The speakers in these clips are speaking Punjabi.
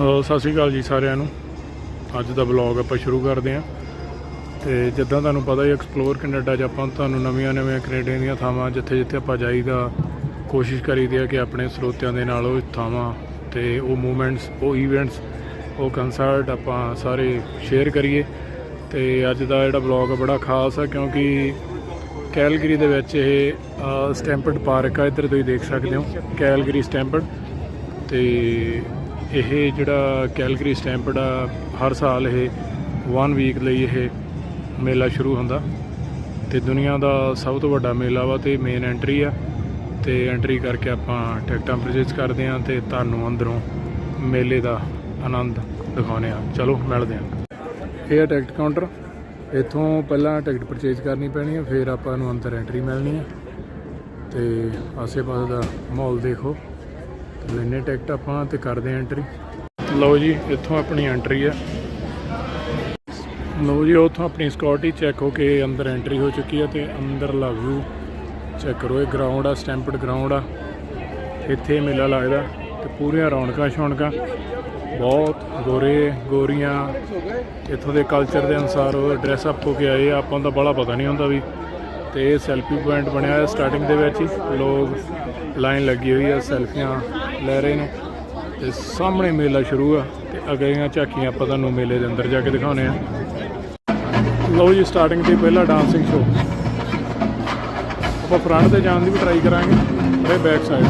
ਸਤਿ ਸ਼੍ਰੀ ਅਕਾਲ ਜੀ ਸਾਰਿਆਂ ਨੂੰ। ਅੱਜ ਦਾ ਬਲੌਗ ਆਪਾਂ ਸ਼ੁਰੂ ਕਰਦੇ ਹਾਂ। ਤੇ ਜਿੱਦਾਂ ਤੁਹਾਨੂੰ ਪਤਾ ਹੀ ਐਕਸਪਲੋਰ ਕੈਨੇਡਾ 'ਚ ਆਪਾਂ ਤੁਹਾਨੂੰ ਨਵੀਆਂ ਨਵੀਆਂ ਕੈਨੇਡਾ ਦੀਆਂ ਥਾਵਾਂ ਜਿੱਥੇ ਜਿੱਥੇ ਆਪਾਂ ਜਾਈਦਾ, ਕੋਸ਼ਿਸ਼ ਕਰੀਦੀ ਹੈ ਕਿ ਆਪਣੇ ਸਰੋਤਿਆਂ ਦੇ ਨਾਲ ਉਹ ਥਾਵਾਂ ਤੇ ਉਹ ਮੂਮੈਂਟਸ ਉਹ ਇਵੈਂਟਸ ਉਹ ਕੰਸਰਟ ਆਪਾਂ ਸਾਰੇ ਸ਼ੇਅਰ ਕਰੀਏ। ਤੇ ਅੱਜ ਦਾ ਜਿਹੜਾ ਬਲੌਗ ਬੜਾ ਖਾਸ ਹੈ ਕਿਉਂਕਿ ਕੈਲਗਰੀ ਦੇ ਵਿੱਚ ਇਹ ਸਟੈਂਪਡ ਪਾਰਕ ਆ, ਇੱਧਰ ਤੁਸੀਂ ਦੇਖ ਸਕਦੇ ਹੋ। ਕੈਲਗਰੀ ਸਟੈਂਪਡ ਤੇ ਇਹ ਜਿਹੜਾ ਕੈਲਗਰੀ ਸਟੈਂਪਡ ਆ, ਹਰ ਸਾਲ ਇਹ 1 ਵੀਕ ਲਈ ਇਹ ਮੇਲਾ ਸ਼ੁਰੂ ਹੁੰਦਾ। ਤੇ ਦੁਨੀਆ ਦਾ ਸਭ ਤੋਂ ਵੱਡਾ ਮੇਲਾ ਵਾ ਤੇ ਮੇਨ ਐਂਟਰੀ ਆ। ਤੇ ਐਂਟਰੀ ਕਰਕੇ ਆਪਾਂ ਟਿਕਟਾਂ ਪਰਚੇਸ ਕਰਦੇ ਆ ਤੇ ਤੁਹਾਨੂੰ ਅੰਦਰੋਂ ਮੇਲੇ ਦਾ ਆਨੰਦ ਦਿਖਾਉਂਦੇ ਆ ਚਲੋ, ਮਿਲਦੇ ਆ ਇਹ ਆ ਟਿਕਟ ਕਾਊਂਟਰ ਇੱਥੋਂ ਪਹਿਲਾਂ ਟਿਕਟ ਪਰਚੇਸ ਕਰਨੀ ਪੈਣੀ ਹੈ ਫਿਰ ਆਪਾਂ ਨੂੰ ਅੰਦਰ ਐਂਟਰੀ ਮਿਲਣੀ ਹੈ ਤੇ ਆਸੇ-ਪਾਸੇ ਦਾ ਮਾਹੌਲ ਦੇਖੋ। ਲੈਨੇ ਟਿਕਟ ਆਪਾਂ ਤੇ ਕਰਦੇ ਐਂਟਰੀ ਲਓ ਜੀ, ਇੱਥੋਂ ਆਪਣੀ ਐਂਟਰੀ ਆ। ਲਓ ਜੀ, ਉੱਥੋਂ ਆਪਣੀ ਸਿਕਿਉਰਿਟੀ ਚੈੱਕ ਹੋ ਕੇ ਅੰਦਰ ਐਂਟਰੀ ਹੋ ਚੁੱਕੀ ਆ ਤੇ ਅੰਦਰਲਾ ਵਿਊ ਚੈੱਕ ਕਰੋ, ਇਹ ਗਰਾਊਂਡ ਆ ਸਟੈਂਪਡ ਗਰਾਊਂਡ ਆ। ਇੱਥੇ ਮੇਲਾ ਲੱਗਦਾ ਤੇ ਪੂਰੀਆਂ ਰੌਣਕਾਂ ਸ਼ੌਣਕਾਂ, ਬਹੁਤ ਗੋਰੇ ਗੋਰੀਆਂ। ਇੱਥੋਂ ਦੇ ਕਲਚਰ ਦੇ ਅਨੁਸਾਰ ਉਹ ਡਰੈਸ ਅਪ ਹੋ ਕੇ ਆਏ ਆਪਾਂ ਨੂੰ ਤਾਂ ਬੜਾ ਪਤਾ ਨਹੀਂ ਹੁੰਦਾ ਵੀ। ਤੇ ਇਹ ਸੈਲਫੀ ਪੁਆਇੰਟ ਬਣਿਆ ਹੋਇਆ ਸਟਾਰਟਿੰਗ ਦੇ ਵਿੱਚ ਹੀ, ਲੋਕ ਲਾਈਨ ਲੱਗੀ ਹੋਈ ਆ ਸੈਲਫੀਆਂ ਲੈ ਰਹੇ ਨੇ। ਤੇ ਸਾਹਮਣੇ ਮੇਲਾ ਸ਼ੁਰੂ ਆ ਤੇ ਅਗਲੀਆਂ ਝਾਕੀਆਂ ਆਪਾਂ ਤੁਹਾਨੂੰ ਮੇਲੇ ਦੇ ਅੰਦਰ ਜਾ ਕੇ ਦਿਖਾਉਨੇ ਆ। ਲਓ ਜੀ ਸਟਾਰਟਿੰਗ ਤੇ ਪਹਿਲਾ ਡਾਂਸਿੰਗ ਸ਼ੋ ਆਪਾਂ ਫਰੰਟ ਤੇ ਜਾਣ ਦੀ ਵੀ ਟਰਾਈ ਕਰਾਂਗੇ ਪਰ ਬੈਕ ਸਾਈਡ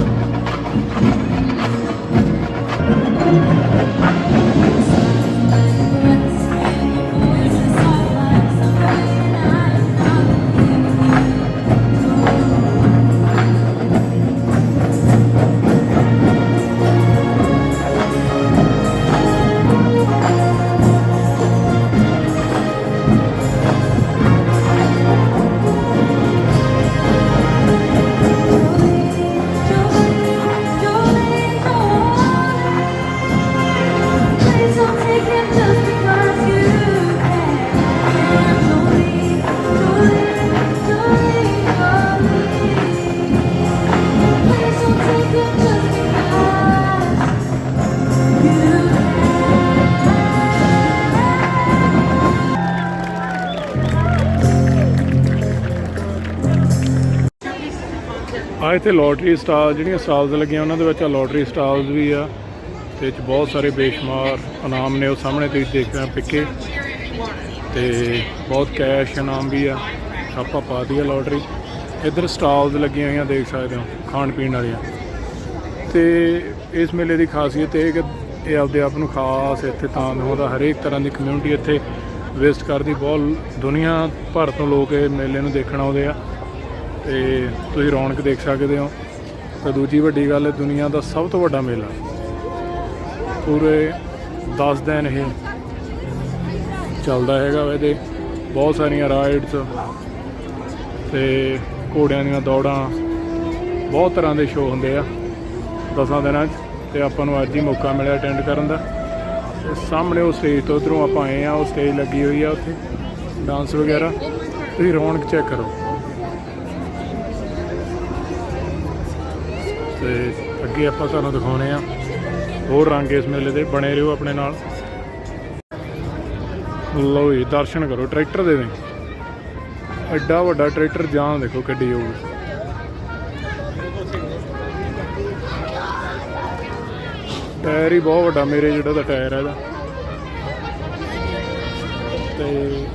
ਆ ਇੱਥੇ ਲੋਟਰੀ ਸਟਾਲ ਜਿਹੜੀਆਂ ਸਟਾਲਸ ਲੱਗੀਆਂ, ਉਹਨਾਂ ਦੇ ਵਿੱਚ ਆ ਲੋਟਰੀ ਸਟਾਲਸ ਵੀ ਆ, ਤੇ ਇਹ 'ਚ ਬਹੁਤ ਸਾਰੇ ਬੇਸ਼ੁਮਾਰ ਇਨਾਮ ਨੇ ਉਹ ਸਾਹਮਣੇ ਤੁਸੀਂ ਦੇਖ ਰਹੇ ਹੋ ਪਿੱਕੇ, ਤੇ ਬਹੁਤ ਕੈਸ਼ ਇਨਾਮ ਵੀ ਆ ਆਪਾਂ ਪਾ ਦਈਏ ਲੋਟਰੀ ਇੱਧਰ ਸਟਾਲਸ ਲੱਗੀਆਂ ਹੋਈਆਂ ਦੇਖ ਸਕਦੇ ਹੋ, ਖਾਣ ਪੀਣ ਵਾਲੀਆਂ। ਤੇ ਇਸ ਮੇਲੇ ਦੀ ਖਾਸੀਅਤ ਇਹ ਕਿ ਇਹ ਆਪਦੇ ਆਪ ਨੂੰ ਖਾਸ ਇੱਥੇ ਤਾਂ ਦਿਖਾਉਂਦਾ, ਹਰੇਕ ਤਰ੍ਹਾਂ ਦੀ ਕਮਿਊਨਿਟੀ ਇੱਥੇ ਵਿਜ਼ਿਟ ਕਰਦੀ, ਬਹੁਤ ਦੁਨੀਆ ਭਰ ਤੋਂ ਲੋਕ ਇਹ ਮੇਲੇ ਨੂੰ ਦੇਖਣ ਆਉਂਦੇ ਆ। ਤੇ ਤੁਸੀਂ ਰੌਣਕ ਦੇਖ ਸਕਦੇ ਹੋ। ਤੇ ਦੂਜੀ ਵੱਡੀ ਗੱਲ ਹੈ ਦੁਨੀਆ ਦਾ ਸਭ ਤੋਂ ਵੱਡਾ ਮੇਲਾ। ਪੂਰੇ 10 ਦਿਨ ਇਹ ਚੱਲਦਾ ਹੈਗਾ ਵਾ ਇਹਦੇ। ਬਹੁਤ ਸਾਰੀਆਂ ਰਾਈਡਸ ਤੇ ਘੋੜਿਆਂ ਦੀਆਂ ਦੌੜਾਂ, ਬਹੁਤ ਤਰ੍ਹਾਂ ਦੇ ਸ਼ੋਅ ਹੁੰਦੇ ਆ। ਦਸਾਂ ਦਿਨਾਂ 'ਚ ਤੇ ਆਪਾਂ ਨੂੰ ਅੱਜ ਹੀ ਮੌਕਾ ਮਿਲਿਆ ਅਟੈਂਡ ਕਰਨ ਦਾ। ਸਾਹਮਣੇ ਉਹ ਸਟੇਜ ਤੋਂ ਉਧਰੋਂ ਆਪਾਂ ਆਏ ਆ ਉਹ ਸਟੇਜ ਲੱਗੀ ਹੋਈ ਆ ਉੱਥੇ ਡਾਂਸ ਵਗੈਰਾ। ਤੁਸੀਂ ਰੌਣਕ ਚੈੱਕ ਕਰੋ। ਤੇ ਅੱਗੇ ਆਪਾਂ ਤੁਹਾਨੂੰ ਦਿਖਾਉਣੇ ਆ ਹੋਰ ਰੰਗ ਇਸ ਮੇਲੇ ਦੇ, ਬਣੇ ਰਹੋ ਆਪਣੇ ਨਾਲ। ਲਓ ਜੀ, ਦਰਸ਼ਨ ਕਰੋ, ਟਰੈਕਟਰ ਦੇ ਦੇ ਐਡਾ ਵੱਡਾ ਟਰੈਕਟਰ ਜਾਂ ਦੇਖੋ ਕਿੱਡੀ ਹੋਊਗੀ ਟਾਇਰ ਹੀ ਬਹੁਤ ਵੱਡਾ, ਮੇਰੇ ਜਿਹੜਾ ਦਾ ਟਾਇਰ ਹੈ ਇਹਦਾ। ਤੇ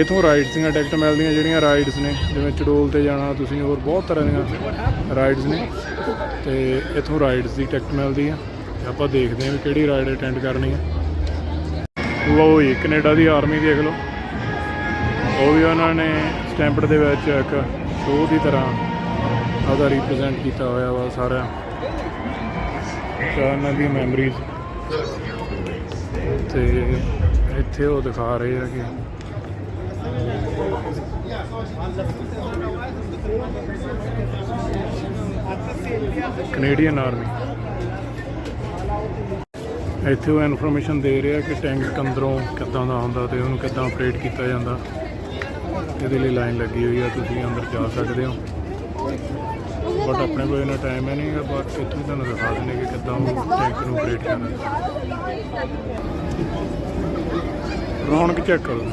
ਇਥੋਂ ਰਾਈਡਸ ਦੀਆਂ, ਟਿਕਟ ਮਿਲਦੀਆਂ ਜਿਹੜੀਆਂ ਰਾਈਡਸ ਨੇ, ਜਿਵੇਂ ਚੜੋਲ ਤੇ ਜਾਣਾ, ਤੁਸੀਂ ਹੋਰ ਬਹੁਤ ਤਰ੍ਹਾਂ ਦੀਆਂ ਰਾਈਡਸ ਨੇ। ਤੇ ਇਥੋਂ ਰਾਈਡਸ ਦੀ ਟਿਕਟ ਮਿਲਦੀ ਆ, ਤੇ ਆਪਾਂ ਦੇਖਦੇ ਹਾਂ ਵੀ ਕਿਹੜੀ ਰਾਈਡ ਅਟੈਂਡ ਕਰਨੀ ਆ। ਲਓ ਜੀ, ਕੈਨੇਡਾ ਦੀ ਆਰਮੀ ਦੇਖ ਲਓ। ਉਹ ਵੀ ਉਹਨਾਂ ਨੇ ਸਟੈਂਪਡ ਦੇ ਵਿੱਚ ਇੱਕ ਸ਼ੋਅ ਦੀ ਤਰ੍ਹਾਂ ਉਹਦਾ ਰਿਪਰੈਜ਼ੈਂਟ ਕੀਤਾ ਹੋਇਆ ਵਾ ਸਾਰਾ ਇਹਨਾਂ ਦੀ ਮੈਮਰੀਜ਼ ਤੇ ਇੱਥੇ ਉਹ ਦਿਖਾ ਰਹੇ ਆ ਕਿ ਕੈਨੇਡੀਅਨ ਆਰਮੀ ਇੱਥੇ ਉਹ ਇਨਫੋਰਮੇਸ਼ਨ ਦੇ ਰਿਹਾ ਕਿ ਟੈਂਕ ਅੰਦਰੋਂ ਕਿੱਦਾਂ ਦਾ ਹੁੰਦਾ ਤੇ ਉਹਨੂੰ ਕਿੱਦਾਂ ਆਪਰੇਟ ਕੀਤਾ ਜਾਂਦਾ। ਇਹਦੇ ਲਈ ਲਾਈਨ ਲੱਗੀ ਹੋਈ ਆ, ਤੁਸੀਂ ਅੰਦਰ ਜਾ ਸਕਦੇ ਹੋ। ਆਪਣੇ ਕੋਲ ਇਹਨਾਂ ਟਾਈਮ ਹੈ ਨਹੀਂ ਬਟ ਇੱਥੋਂ ਹੀ ਤੁਹਾਨੂੰ ਦਿਖਾ ਦਿੰਦੇ ਕਿ ਕਿੱਦਾਂ ਉਹ ਟੈਂਕ ਨੂੰ ਆਪਰੇਟ ਕਰਨਾ ਰੌਣਕ ਚੈੱਕ ਕਰੋ।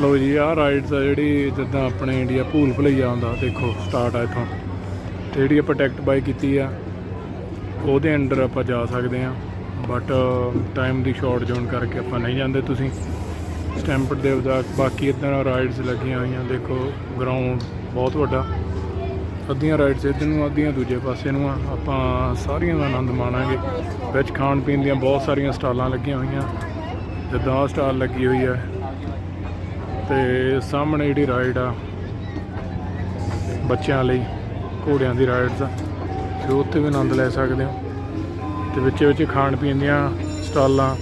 ਲੋ ਜੀ, ਆਹ ਰਾਈਡਸ ਆ ਜਿਹੜੀ ਜਿੱਦਾਂ ਆਪਣੇ ਇੰਡੀਆ ਭੂਲ ਭੁਲਈਆ ਹੁੰਦਾ, ਦੇਖੋ ਸਟਾਰਟ ਆ ਇੱਥੋਂ। ਤੇ ਜਿਹੜੀ ਆਪਾਂ ਟਿਕਟ ਬਾਈ ਕੀਤੀ ਆ, ਉਹਦੇ ਅੰਡਰ ਆਪਾਂ ਜਾ ਸਕਦੇ ਆ। ਬਟ ਟਾਈਮ uh, ਦੀ ਸ਼ਾਰਟ ਜ਼ੋਨ ਕਰਕੇ ਆਪਾਂ ਨਹੀਂ ਜਾਂਦੇ ਤੁਸੀਂ। ਸਟੈਂਪਡ ਦੇ ਵਜਾ ਬਾਕੀ ਇਦਾਂ ਰਾਈਡਸ ਲੱਗੀਆਂ ਹੋਈਆਂ, ਦੇਖੋ ਗਰਾਊਂਡ ਬਹੁਤ ਵੱਡਾ। ਅੱਧੀਆਂ ਰਾਈਡਸ ਇੱਧਰ ਨੂੰ, ਅੱਧੀਆਂ ਦੂਜੇ ਪਾਸੇ ਨੂੰ ਆ। ਆਪਾਂ ਸਾਰੀਆਂ ਦਾ ਆਨੰਦ ਮਾਣਾਂਗੇ। ਵਿੱਚ ਖਾਣ ਪੀਣ ਦੀਆਂ ਬਹੁਤ ਸਾਰੀਆਂ ਸਟਾਲਾਂ ਲੱਗੀਆਂ ਹੋਈਆਂ। ਜਿੱਦਾਂ ਸਟਾਲ ਲੱਗੀ ਹੋਈ ਹੈ ਤੇ ਸਾਹਮਣੇ ਜਿਹੜੀ ਰਾਈਡ ਆ, ਬੱਚਿਆਂ ਲਈ, ਘੋੜਿਆਂ ਦੀ ਰਾਈਡਸ ਆ। ਤੇ ਉੱਥੇ ਵੀ ਆਨੰਦ ਲੈ ਸਕਦੇ ਹੋ। ਤੇ ਵਿੱਚ ਵਿੱਚ ਖਾਣ ਪੀਣ ਦੀਆਂ ਸਟਾਲਾਂ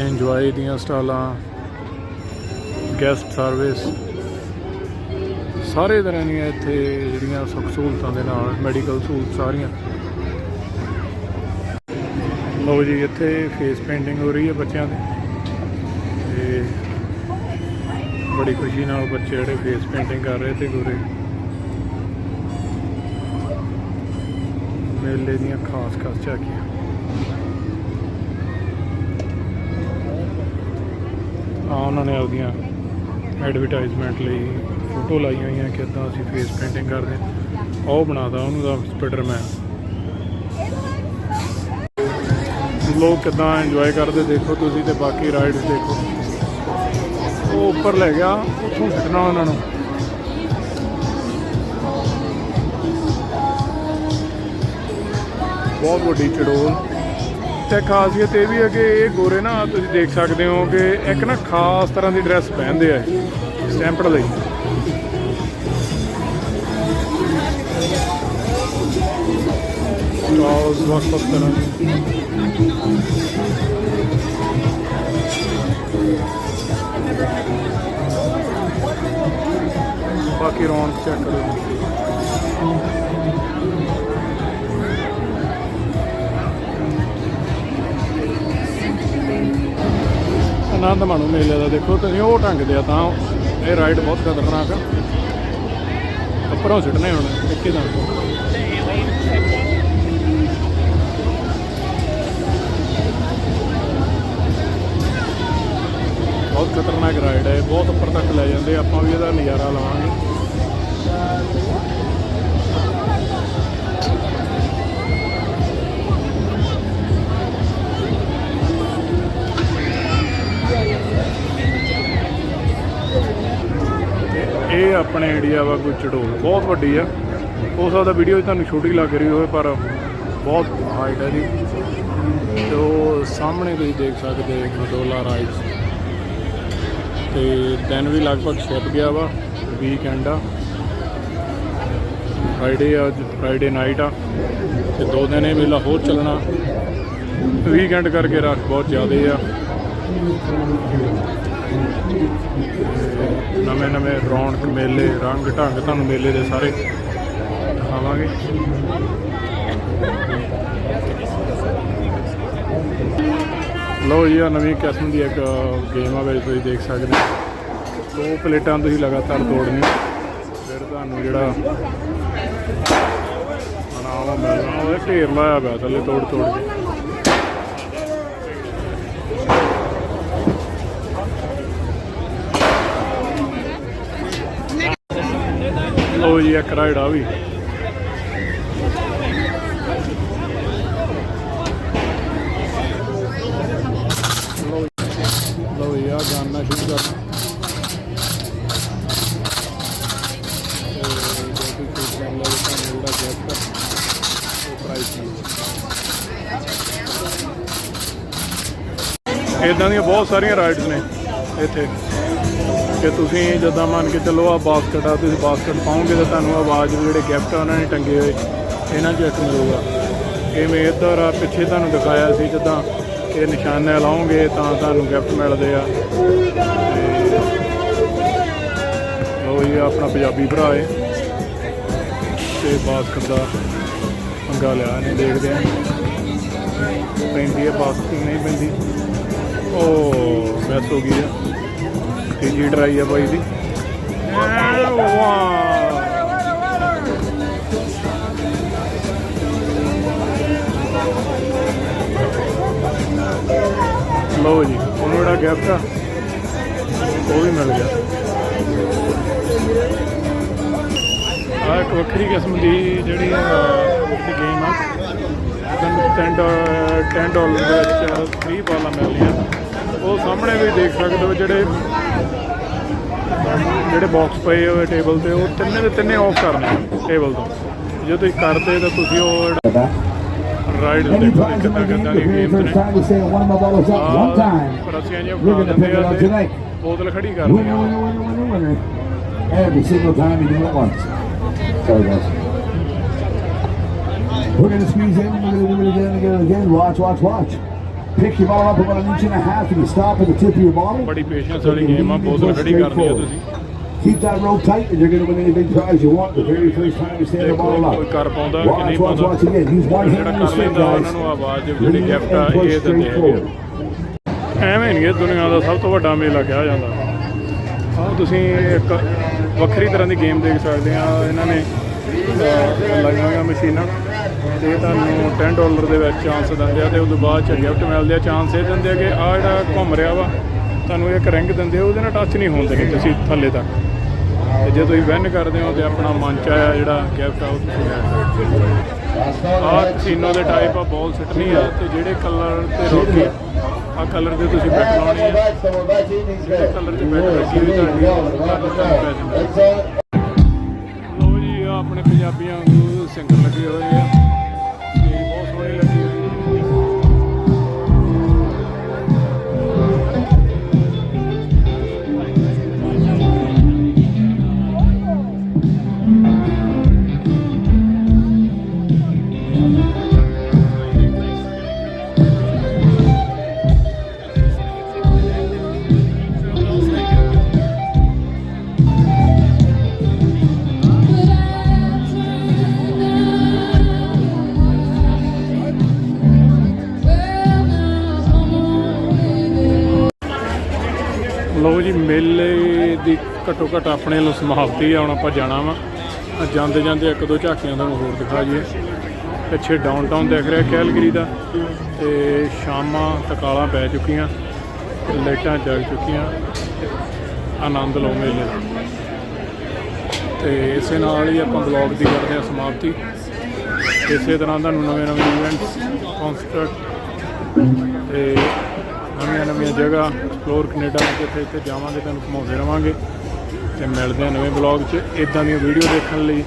ਇੰਜੋਏ ਦੀਆਂ ਸਟਾਲਾਂ ਗੈਸਟ ਸਰਵਿਸ ਸਾਰੇ ਤਰ੍ਹਾਂ ਦੀਆਂ ਇੱਥੇ ਜਿਹੜੀਆਂ ਸੁੱਖ ਸਹੂਲਤਾਂ ਦੇ ਨਾਲ ਮੈਡੀਕਲ ਸਹੂਲਤ ਸਾਰੀਆਂ। ਲਓ ਜੀ, ਇੱਥੇ ਫੇਸ ਪੇਂਟਿੰਗ ਹੋ ਰਹੀ ਹੈ ਬੱਚਿਆਂ ਦੀ। ਤੇ ਬੜੀ ਖੁਸ਼ੀ ਨਾਲ ਬੱਚੇ ਜਿਹੜੇ ਫੇਸ ਪੇਂਟਿੰਗ ਕਰ ਰਹੇ ਤੇ ਗੋਰੇ। ਮੇਲੇ ਦੀਆਂ ਖਾਸ ਖਾਸ ਝਾਕੀਆਂ। ਆ ਉਹਨਾਂ ਨੇ ਆਪਦੀਆਂ ਐਡਵਰਟਾਈਜ਼ਮੈਂਟ ਲਈ ਫੋਟੋ ਲਾਈਆਂ ਹੋਈਆਂ ਕਿ ਇਦਾਂ ਅਸੀਂ ਫੇਸ ਪੇਂਟਿੰਗ ਕਰਦੇ ਹਾਂ। ਉਹ ਬਣਾਦਾ ਉਹਨੂੰ ਦਾ ਸਪਾਈਡਰਮੈਨ ਲੋਕ ਕਿਦਾਂ ਇੰਜੋਏ ਕਰਦੇ ਦੇਖੋ ਤੁਸੀਂ ਤੇ ਬਾਕੀ ਰਾਈਡਸ ਦੇਖੋ। ਉਹ ਉੱਪਰ ਲੈ ਗਿਆ, ਉੱਥੋਂ ਛੱਡਣਾ ਉਹਨਾਂ ਨੂੰ। ਬਹੁਤ ਵੱਡੀ ਚੜੋਲ। ਤੇ ਖਾਸੀਅਤ ਇਹ ਵੀ ਹੈ ਕਿ ਇਹ ਗੋਰੇ ਨਾ, ਤੁਸੀਂ ਦੇਖ ਸਕਦੇ ਹੋ ਕਿ ਇੱਕ ਨਾ ਖਾਸ ਤਰ੍ਹਾਂ ਦੀ ਡਰੈਸ ਪਹਿਨਦੇ ਆ ਸਟੈਂਪਡ ਲਈ। ਸਟਾਲਸ ਵੱਖ ਵੱਖ ਤਰ੍ਹਾਂ ਬਾਕੀ ਰੌਣਕ ਚੈੱਕ ਕਰੋ। ਆਨੰਦ ਮਾਣੋ ਮੇਲੇ ਦਾ। ਦੇਖੋ, ਤੁਸੀਂ ਉਹ ਢੰਗ ਦੇ ਆ ਤਾਂ ਇਹ ਰਾਈਡ ਬਹੁਤ ਖਤਰਨਾਕ ਆ। ਉੱਪਰੋਂ ਸਿੱਟਨੇ ਹੁਣ, ਇੱਕੇ ਦਾ ਬਹੁਤ ਖਤਰਨਾਕ ਰਾਈਡ ਹੈ ਬਹੁਤ ਉੱਪਰ ਤੱਕ ਲੈ ਜਾਂਦੇ ਆਪਾਂ ਵੀ ਇਹਦਾ ਨਜ਼ਾਰਾ ਲਵਾਂਗੇ। ਆਪਣੇ ਇੰਡੀਆ ਵਾ, ਕੋਈ ਚੜੋਲ ਬਹੁਤ ਵੱਡੀ ਆ। ਹੋ ਸਕਦਾ ਵੀਡੀਓ 'ਚ ਤੁਹਾਨੂੰ ਛੋਟੀ ਲੱਗ ਰਹੀ ਹੋਵੇ, ਪਰ ਬਹੁਤ ਹਾਈਟ ਹੈ ਜੀ। ਤੇ ਉਹ ਸਾਹਮਣੇ ਤੁਸੀਂ ਦੇਖ ਸਕਦੇ ਗਡੋਲਾ ਰਾਈਡਸ ਤੇ ਦਿਨ ਵੀ ਲਗਭਗ ਛਿਪ ਗਿਆ ਵਾ ਵੀਕਐਂਡ ਆ। ਫਰਾਈਡੇ ਆ, ਅੱਜ ਫਰਾਈਡੇ ਨਾਈਟ ਆ। ਤੇ ਦੋ ਦਿਨ ਇਹ ਮੇਲਾ ਹੋਰ ਚੱਲਣਾ। ਵੀਕਐਂਡ ਕਰਕੇ ਰਸ਼ ਬਹੁਤ ਜ਼ਿਆਦਾ ਆ। ਨਵੇਂ ਨਵੇਂ ਰੌਣਕ ਮੇਲੇ, ਰੰਗ ਢੰਗ ਤੁਹਾਨੂੰ ਮੇਲੇ ਦੇ ਸਾਰੇ ਦਿਖਾਵਾਂਗੇ। ਲਓ ਜੀ ਆ ਨਵੀਂ ਕਿਸਮ ਦੀ ਇੱਕ ਗੇਮ ਆ ਵਿੱਚ ਤੁਸੀਂ ਦੇਖ ਸਕਦੇ ਹੋ। ਦੋ ਪਲੇਟਾਂ ਤੁਸੀਂ ਲਗਾਤਾਰ ਤੋੜਨੀਆਂ। ਫਿਰ ਤੁਹਾਨੂੰ ਜਿਹੜਾ ਇਨਾਮ ਮਿਲਣਾ, ਉਹ ਢੇਰ ਲਾਇਆ ਪਿਆ ਥੱਲੇ ਤੋੜ ਤੋੜ ਕੇ। ਲਓ ਜੀ, ਇੱਕ ਰਾਈਡ ਆ ਵੀ। ਲਓ ਜੀ- ਆ ਜਾਨਣਾ ਸ਼ੁਰੂ ਕਰਨਾ। ਤੇ ਕਰ ਇਦਾਂ ਦੀਆਂ ਬਹੁਤ ਸਾਰੀਆਂ ਰਾਈਡਸ ਨੇ ਇੱਥੇ। ਕਿ ਤੁਸੀਂ ਜਦੋਂ ਮੰਨ ਕੇ ਚੱਲੋ ਆ ਬਾਸਕਟ ਆ, ਤੁਸੀਂ ਬਾਸਕਟ ਪਾਓਗੇ ਤਾਂ ਤੁਹਾਨੂੰ ਆਵਾਜ਼ ਜਿਹੜੇ ਗਿਫਟ ਆ, ਉਹਨਾਂ ਨੇ ਟੰਗੇ ਹੋਏ, ਇਹਨਾਂ 'ਚ ਇੱਕ ਮਿਲੂਗਾ। ਕਿਵੇਂ ਇੱਧਰ ਆ, ਪਿੱਛੇ ਤੁਹਾਨੂੰ ਦਿਖਾਇਆ ਸੀ ਜਿੱਦਾਂ ਇਹ ਨਿਸ਼ਾਨੇ ਲਾਉਂਗੇ ਤਾਂ ਤੁਹਾਨੂੰ ਗਿਫਟ ਮਿਲਦੇ ਆ। ਤੇ ਉਹ ਇਹ ਆਪਣਾ ਪੰਜਾਬੀ ਭਰਾ ਹੈ ਤੇ ਬਾਸਕਟ ਦਾ ਪੰਗਾ ਲਿਆ ਨੇ ਦੇਖਦੇ ਆ। ਪੈਂਦੀ ਹੈ ਬਾਸਕਟ ਨਹੀਂ ਪੈਂਦੀ? ਉਹ ਮਿਸ ਹੋ ਗਈ ਆ। ਤੀਜੀ ਟਰਾਈ ਆ ਬਾਈ ਦੀ। ਲਓ ਜੀ, ਉਹਨੂੰ ਜਿਹੜਾ ਗਿਫਟ ਆ, ਉਹ ਵੀ ਮਿਲ ਗਿਆ। ਆ ਇੱਕ ਵੱਖਰੀ ਕਿਸਮ ਦੀ ਜਿਹੜੀ ਗੇਮ ਆ। ਤੁਹਾਨੂੰ 10 10 ਡਾਲਰ ਦੇ ਵਿੱਚ 3 ਬਾਲਾਂ ਮਿਲਦੀਆਂ। ਉਹ ਸਾਹਮਣੇ ਵੀ ਦੇਖ ਸਕਦੇ ਹੋ ਜਿਹੜੇ ਜਿਹੜੇ ਬਾਕਸ ਪਏ ਹੋਏ ਟੇਬਲ ਤੇ ਉਹ ਤਿੰਨੇ ਦੇ ਤਿੰਨੇ ਆਫ ਕਰਨੇ ਟੇਬਲ ਤੋਂ ਜੇ ਤੁਸੀਂ ਕਰਦੇ ਤਾਂ ਤੁਸੀਂ ਉਹ ਰਾਈਡ Many ਦੇਖੋ times in ਕਿੱਦਾਂ the game, ਕਿੱਦਾਂ the ਦੀ very ਗੇਮਸ first ਨੇ time we say one of my bottles up one time. ਰਸੀਆਂ ਜਿਹੀਆਂ We're ਬਣਾ gonna pick ਦਿੰਦੇ it ਆ up ਤੇ tonight. ਬੋਤਲ ਖੜੀ ਕਰ Winner, ਦਿੰਦੇ winner, winner, winner, winner. Every single time you do it once. Sorry, guys. We're gonna squeeze in. We're gonna do it again and again and again. Watch, watch, watch. Pick your bottle up about an inch and a half, and you stop at the tip of your bottle. ਬੜੀ ਪੇਸ਼ੈਂਸ ਵਾਲੀ ਗੇਮ ਆ ਬੋਤਲ ਖੜੀ ਕਰਨੀ ਆ ਤੁਸੀਂ Keep that rope tight, and you're gonna win any big prize you want the very first time you stand the ਦੇਖੋ bottle ਕੋਈ up. ਕਰ ਪਾਉਂਦਾ ਕਿ ਨਹੀਂ Watch, watch, ਪਾਉਂਦਾ watch again. Use one ਜਿਹੜਾ hand on the ਕਰ stick, ਲੈਂਦਾ ਉਹਨਾਂ guys. ਨੂੰ ਆਵਾਜ਼ ਜਿਹੜੀ Lean ਗਿਫਟ ਆ and push ਇਹ ਦਿੰਦੇ straight ਹੈਗੇ forward. ਐਵੇਂ ਨਹੀਂ ਇਹ ਦੁਨੀਆ ਦਾ ਸਭ ਤੋਂ ਵੱਡਾ ਮੇਲਾ ਕਿਹਾ ਜਾਂਦਾ ਆਹ ਤੁਸੀਂ ਇੱਕ ਵੱਖਰੀ ਤਰ੍ਹਾਂ ਦੀ ਗੇਮ ਦੇਖ ਸਕਦੇ ਆ ਇਹਨਾਂ ਨੇ ਅਹ, ਲਾਈਆਂ ਹੋਈਆਂ ਮਸ਼ੀਨਾਂ ਤੇ ਤੁਹਾਨੂੰ 10 ਡਾਲਰ ਦੇ ਵਿੱਚ ਚਾਂਸ ਦਿੰਦੇ ਆ ਤੇ ਉਸ ਤੋਂ ਬਾਅਦ ਚ ਗਿਫਟ ਮਿਲਦੇ ਆ। ਚਾਂਸ ਇਹ ਦਿੰਦੇ ਆ ਕਿ ਆ ਜਿਹੜਾ ਘੁੰਮ ਰਿਹਾ ਵਾ, ਤੁਹਾਨੂੰ ਇੱਕ ਰਿੰਗ ਦਿੰਦੇ ਆ, ਉਹਦੇ ਨਾਲ ਟੱਚ ਨਹੀਂ ਹੋਣ ਦੇਣੀ ਤੁਸੀਂ ਥੱਲੇ ਤੱਕ। ਤੇ ਜੇ ਤੁਸੀਂ ਵਿਨ ਕਰਦੇ ਹੋ ਤੇ ਆਪਣਾ ਮੰਚ ਆ ਜਿਹੜਾ ਗਿਫਟ ਆ, ਉਹ ਤੁਸੀਂ ਲੈ ਸਕਦੇ ਆਹ ਕਸੀਨੋ ਦੇ ਟਾਈਪ ਆ ਬਾਲ ਸਿੱਟਣੀ ਆ ਤੇ ਜਿਹੜੇ ਕਲਰ ਤੇ ਰੋਕੀ ਆ ਕਲਰ ਦੇ ਤੁਸੀਂ ਬੈਟ ਲਾਉਣੀ ਆ। ਜਿਹੜੇ ਕਲਰ 'ਚ ਬੈਟ ਲੱਗੀ ਹੋਈ ਤੁਹਾਡੀ ਲੋ ਜੀ ਆਪਣੇ ਪੰਜਾਬੀਆਂ ਨੂੰ ਸਿੰਗਰ ਲੱਗੇ ਹੋਏ ਆ। ਲੋ ਜੀ, ਮੇਲੇ ਦੀ ਘੱਟੋ ਘੱਟ ਆਪਣੇ ਨੂੰ ਸਮਾਪਤੀ ਆ, ਹੁਣ ਆਪਾਂ ਜਾਣਾ ਵਾ। ਜਾਂਦੇ ਜਾਂਦੇ ਇੱਕ ਦੋ ਝਾਕੀਆਂ ਤੁਹਾਨੂੰ ਹੋਰ ਦਿਖਾ ਜੀਏ ਪਿੱਛੇ ਡਾਊਨਟਾਊਨ ਦਿਖ ਰਿਹਾ ਕੈਲਗਰੀ ਦਾ ਤੇ ਸ਼ਾਮਾਂ ਤਕਾਲਾਂ ਪੈ ਚੁੱਕੀਆਂ ਲਾਈਟਾਂ ਜਗ ਚੁੱਕੀਆਂ, ਆਨੰਦ ਲਓ ਮੇਲੇ ਦਾ। ਤੇ ਇਸੇ ਨਾਲ ਹੀ ਆਪਾਂ ਬਲੌਗ ਦੀ ਕਰਦੇ ਹਾਂ ਸਮਾਪਤੀ। ਇਸੇ ਤਰ੍ਹਾਂ ਤੁਹਾਨੂੰ ਨਵੇਂ ਨਵੇਂ ਇਵੈਂਟਸ ਕਨਸਰਟ ਤੇ ਨਵੀਆਂ ਨਵੀਆਂ ਜਗ੍ਹਾ ਐਕਸਪਲੋਰ ਕੈਨੇਡਾ ਜਿੱਥੇ ਇੱਥੇ ਜਾਵਾਂਗੇ, ਤੁਹਾਨੂੰ ਘੁਮਾਉਂਦੇ ਰਵਾਂਗੇ ਤੇ ਮਿਲਦੇ ਹਾਂ ਨਵੇਂ ਬਲੌਗ 'ਚ। ਇਦਾਂ ਦੀਆਂ ਵੀਡੀਓ ਦੇਖਣ ਲਈ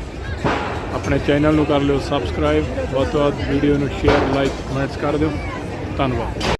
ਆਪਣੇ ਚੈਨਲ ਨੂੰ ਕਰ ਲਿਓ ਸਬਸਕ੍ਰਾਈਬ ਵੱਧ ਤੋਂ ਵੱਧ ਵੀਡੀਓ ਨੂੰ ਸ਼ੇਅਰ ਲਾਈਕ ਕਮੈਂਟਸ ਕਰ ਦਿਓ। ਧੰਨਵਾਦ।